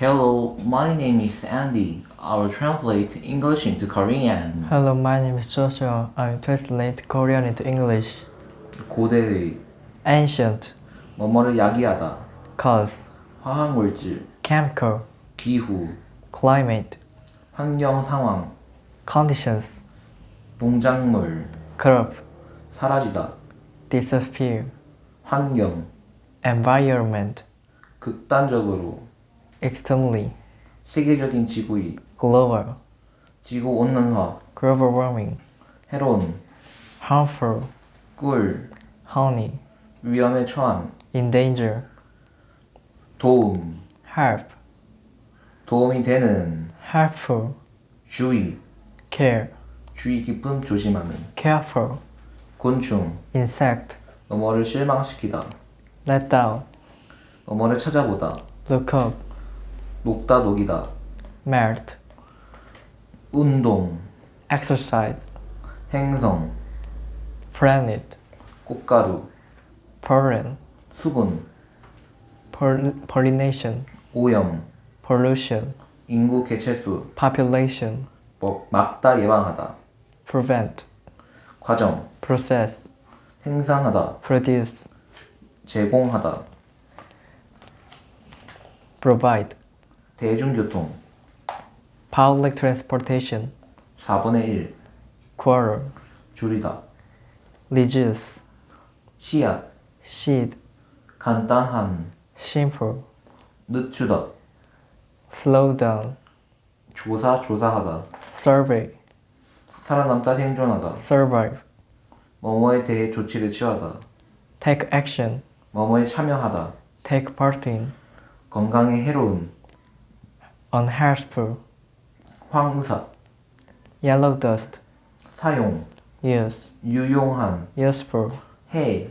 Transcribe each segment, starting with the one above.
Hello, my name is Andy. I will translate English into Korean. Hello, my name is Joshua. I translate Korean into English. 고대의 Ancient, 뭐뭐를 야기하다. cause, 화학물질, chemical, 기후, climate, 환경 상황, conditions, 농작물, crop, 사라지다. disappear, 환경, environment, 극단적으로, externally, 세계적인 지구의, global, 지구 온난화, global warming, 해로운, harmful, 꿀, honey, 위험에 처한, in danger, 도움, help, 도움이 되는, helpful, 주의, care, 주의 깊음 조심하는, careful, 곤충, insect, 뭐뭐를 실망시키다, let down, 뭐뭐를 찾아보다, look up, 녹다 녹이다, melt, 운동, exercise, 행성, planet, 꽃가루, pollen, 수분, poll- pollination, 오염, pollution, 인구 개체수, population, 뭐, 막다 예방하다, prevent, 과정, process, 생산하다, produce, 제공하다, provide, 대중교통, public transportation, 4분의 1, quarrel, 줄이다, reduce, 씨앗, seed, 간단한, simple, 늦추다, slow down, 조사, 조사하다, survey, 살아남다, 생존하다, survive, 뭐뭐에 대해 조치를 취하다, take action, 뭐뭐에 참여하다, take part in, 건강에 해로운, unhelpful, 황사, yellow dust, 사용, use, 유용한, useful, 해,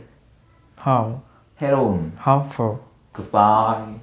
harm, 해로운, harmful. goodbye.